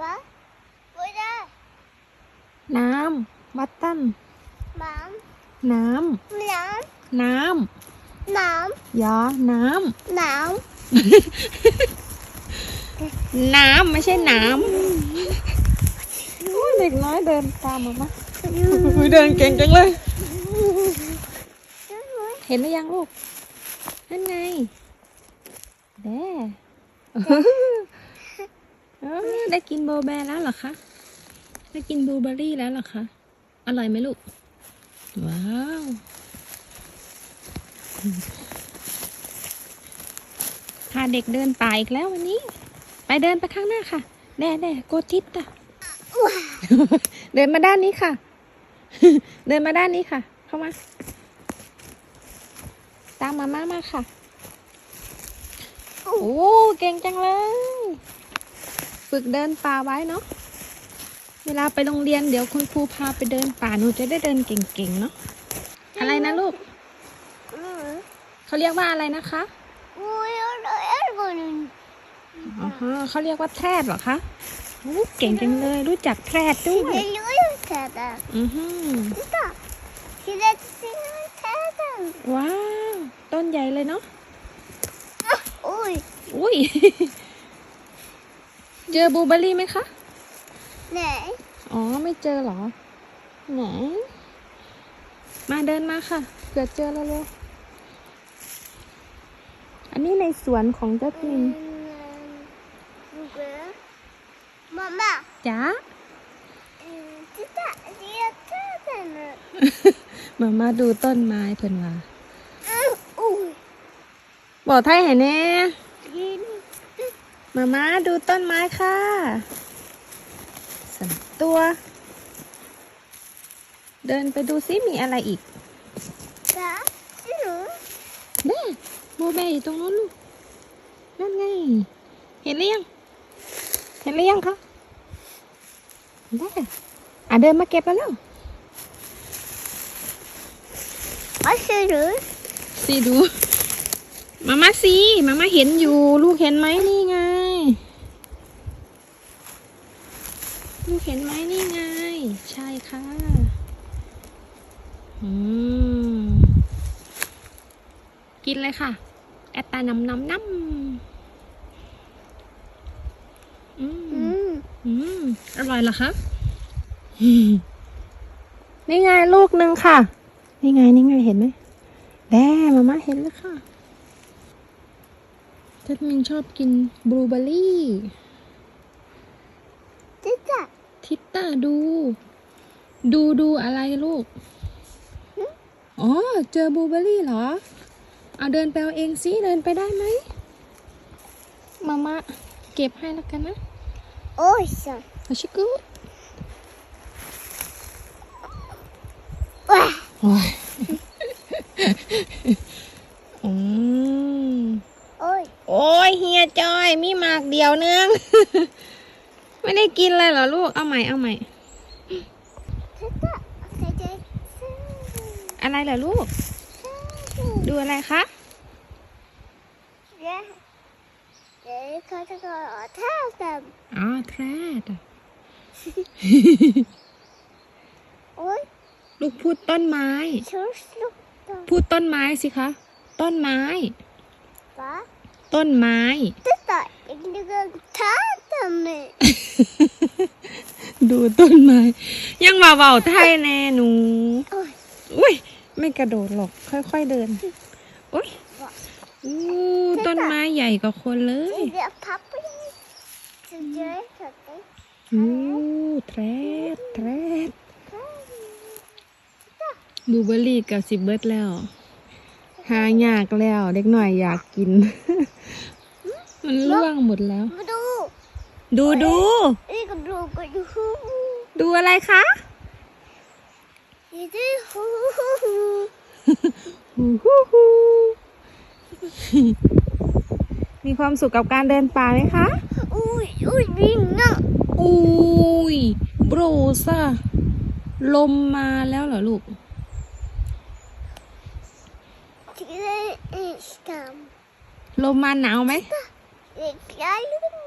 ป๊าไม่ได้น้ำวัตตันน้น้ำน้ำน้ำน้ำยาน้ำน้ำน้ำไม่ใช่น้ำโอ้ยเด็กน้อยเดินตามมามาำเดินเก่งจังเลย เห็นหรือยังลูกนั่นไง แด้เออได้กินโบแบร์แล้วเหรอคะ ได้กินบลูเบอร์รี่แล้วเหรอคะ อร่อยไหมลูก ว้าว พาเด็กเดินป่าอีกแล้ววันนี้ ไปเดินไปข้างหน้าค่ะแด่แด่โกทิตอะเดินมาด้านนี้ค่ะ เดินมาด้านนี้ค่ะ เข้ามา ตามมาม่ามาค่ะ โอ้เก่งจังเลย ฝึกเดินป่าไว้เนาะ เวลาไปโรงเรียนเดี๋ยวคุณครูพาไปเดินป่าหนูจะได้เดินเก่งๆเนาะ อะไรนะลูก เขาเรียกว่าอะไรนะคะอุ้ยอะไรอะไรกันอ๋อฮะเขาเรียกว่าแทรดเหรอคะโอ้เก่งจังเลย รู้จักแทรดด้วยเดี๋ยวรู้แค่แต่อือหือที่ได้ที่ได้แค่แต่ว้าว ต้นใหญ่เลยเนาะ อุ้ยอุ้ยเจอบลูเบอร์รี่ไหมคะ ไหน อ๋อ ไม่เจอเหรอ ไหน มาเดินมาค่ะเผื่อเจอแล้วเร็วๆอันนี้ในสวนของเจ้าทินมาม่าจ้าที่ได้ที่ได้แค่แต่มามาดูต้นไม้เพิ่นว่าอุ้ยบอกไทยเห็นแน่กิน มามาดูต้นไม้ค่ะสามตัว เดินไปดูซิมีอะไรอีกจ้าที่หนูแม่โบเบอยู่ตรงนู้นลูกนั่นไง เห็นหรือยัง เห็นหรือยังคะได้อะเดินมาเก็บแล้วเร็วอ๋อที่หนูสีดู มามาสีมามาเห็นอยู่ ลูกเห็นไหมนี่ไง ลูกเห็นไหมนี่ไง ใช่ค่ะ อืม กินเลยค่ะ แอตตาน้ำน้ำน้ำอือืมมอืม อร่อยเหรอคะนี่ไงลูกหนึ่งค่ะ นี่ไง นี่ไง เห็นไหมแด้มาม่าเห็นแล้วค่ะทัดมินชอบกินบลูเบอร์รี่ที่ได้ ทิตตาดู ดูดูอะไรลูก อ๋อ เจอบลูเบอร์รี่เหรอ เอาเดินไปเอาเองสิ เดินไปได้ไหม มาม่าเก็บให้แล้วกันนะ โอ้ยสันอาชิกุว้าโอ้ยอืมโอ้ย โอ้ย เฮียจอย มีหมากเดียวนึง ไม่ได้กินเลยเหรอลูก เอาใหม่ เอาใหม่ที่ได้ที่ได้อะไรเหรอลูก ดูอะไรคะเดี๋ยวเดี๋ยวเขาจะก็ท่าแบบอ๋อแทรดอะโอ้ยลูกพูดต้นไม้ชุดลูกตัวพูดต้นไม้สิคะ ต้นไม้ป้าต้นไม้ที่ได้อีกนึงท่าทำไม ดูต้นไม้ ยังว่าเบาไทยแน่หนูโอ้ยอุ้ย ไม่กระโดดหรอก ค่อยๆเดิน อุ้ยอู้ต้นไม้ใหญ่กว่าคนเลยที่เดียวพับไปจะเจอสักทีอู้แทรดแทรดบลูเบอร์รี่กับสิบเบิร์ดแล้ว หายากแล้ว เด็กหน่อยอยากกิน มันล่วงหมดแล้วมา ดูดูดู นี่ก็ดูก็ดูดูอะไรคะนี่ดูฮูฮู้ฮู้ฮู้มีความสุขกับการเดินป่าไหมคะ อุ้ยอุ้ยวิ่งน่ะอุ้ยโบรซ่าลมมาแล้วเหรอลูกที่ได้อีกทลมมาหนาวไหมเด็กชายลูก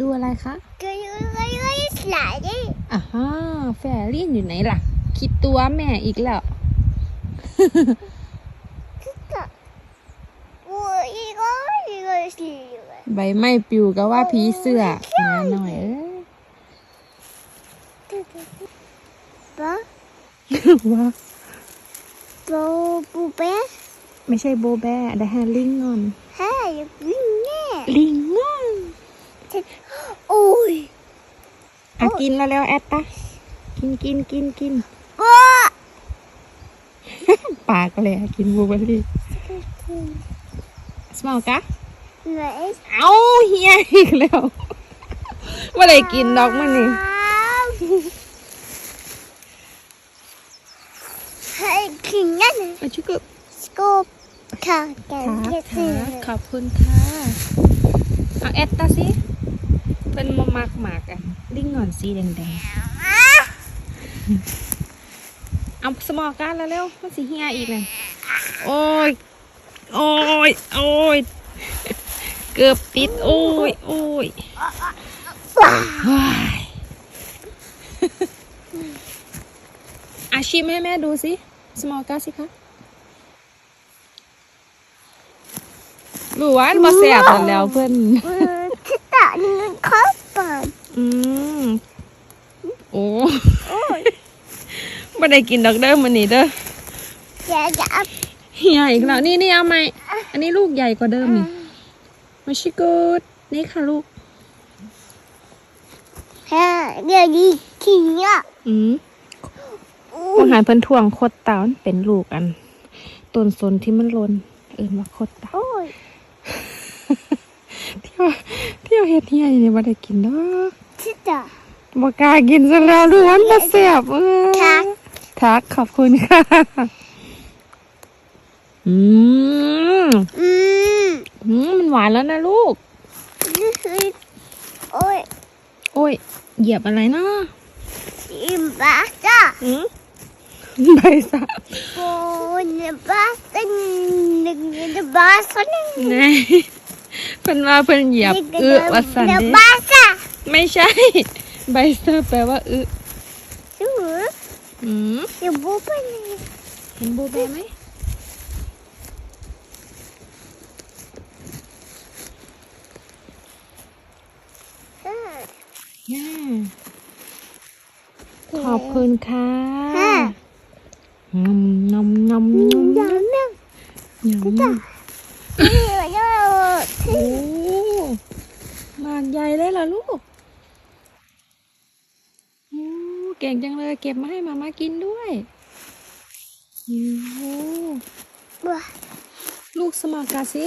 ดูอะไรคะก็ยูก็ยูแฟรี่อ่าฮะแฟรี่อยู่ไหนล่ะ คิดตัวแม่อีกแล้วใบไม้ปิวก็ว่าผีเสื้อมาหน่อยเอ้บ้ว่าโบบูเบไม่ใช่โบแบแต่แฮลิงงอนแฮลิงแง่ลิงงอน อุ้ยอะกินแล้วแล้วแอดปากินกินกินกินว้ปากเลยกินบูเบอรี่สมอลกะเอาเฮียอีกแล้วว่าได้กินดอกมันนี่ให้กินนั่นอะชุกุสกูปค่ะขอบคุณค่ะ เอาเอตตาสิ เป็นมามากหมากอะลิงงอนสีแดงๆเอาสมอลกันแล้วเร็วมันสีเฮียอีกเลยโอ้ย โอ้ย โอ้ย เกือบติด โอ้ย โอ้ยว้ายอาชิมให้แม่ดูสิ สมอลกาสิคะรู้ว่ามาแสบกันแล้วเพื่อนันึงเขาเปิดอืมโอ้โอ้ยไม่ได้กินดอกเด้อมันนี่เด้ออยากจะเอาใหญ่อีกแล้วนี่นี่เอาไหมอันนี้ลูกใหญ่กว่าเดิมนี่มาชิกูดนี่ค่ะลูกเฮ้ยเดี๋ยวนี้กินอะอืมผู้หายเพิ่นท่วงโคตรเตามันเป็นลูกอันต้นสนที่มันลนเอินว่าโคตรเตาโเที่ยวเที่ยวเฮ็ดเฮียนี่บ่ได้กินเดอกชิจ้ะบ่กล้ากินซะแล้วรู้ว่าบ่แซ่บเออทักทักขอบคุณค่ะอืมอืมอืมมันหวานแล้วนะลูกโอ้ยโอ้ยเหยียบอะไรนะอิมบาซ่าอืมใบซ่าโอ้ยบาซ่นึ่งบาซ่นึ่ง เพิ่นว่าเพิ่นเหยียบอึวัสันเด้ไม่ใช่ใบซ่าแปลว่าอึอึอืมเห็นบไปไหเห็นโบไไหมขอบคุณค่ะนมนมนมนมยำยำ โอ้มานใหญ่เลยเหรอลูกโอ้เก่งจังเลย เก็บมาให้มามากินด้วยโอ้我ลูกสมากาสิ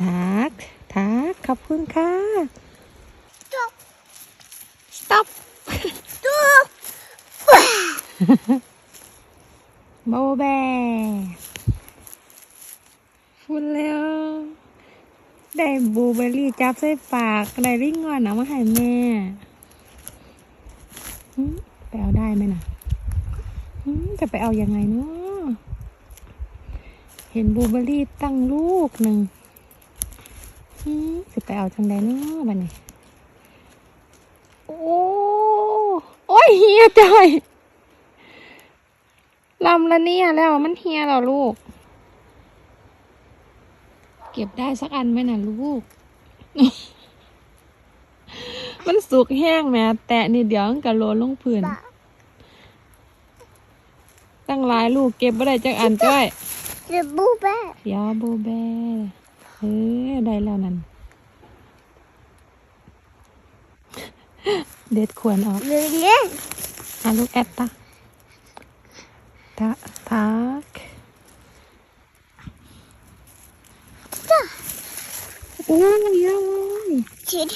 ทักทักขอบคุณค่ะ stop stop stop โบแบ ฝุ่นแล้ว ได้บลูเบอร์รี่จับใส่ปากได้ริ่งงอนเอามาให้แม่ไปเอาได้ไหมนะจะไปเอายังไงเนาะเห็นบลูเบอร์รี่ตั้งลูกหนึ่งจะไปเอาจังไดเนาะบันนี้ โอ้โอ้ยเฮียจอยลำละเนี่ยแล้วมันเฮียแล้วลูก เก็บได้สักอันไหมนะลูก มันสุกแห้งแม่แตะนี่เดี๋ยวมันกระโลลงพื้น ตั้งหลายลูกเก็บไม่ได้จักอันจ้อยเดี๋ยวบูแบเดี๋ยวบูแบเฮ้ได้แล้วนั่น เด็ดขวนออกเอาลูกแอปปะตะพัก 있 어. โอ้ยเยอะเลย 지리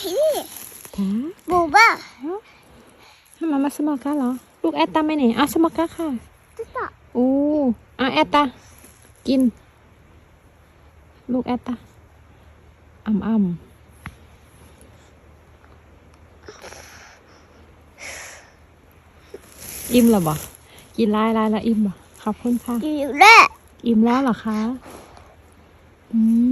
แบ้뭐 봐? ให้มามาสมัครกาเหรอ ลูกแอตตาไปไหนเอาสมัครกาค่ะ 됐 어. โอ้อาแอตตา กิน ลูกแอตตาอ่ำอ่ำอิ่มแล้วบ่กินลายลายแล้วอิ่มบ่ขอบคุณค่ะอิ่มแล้วอิ่มแล้วเหรอคะ อืม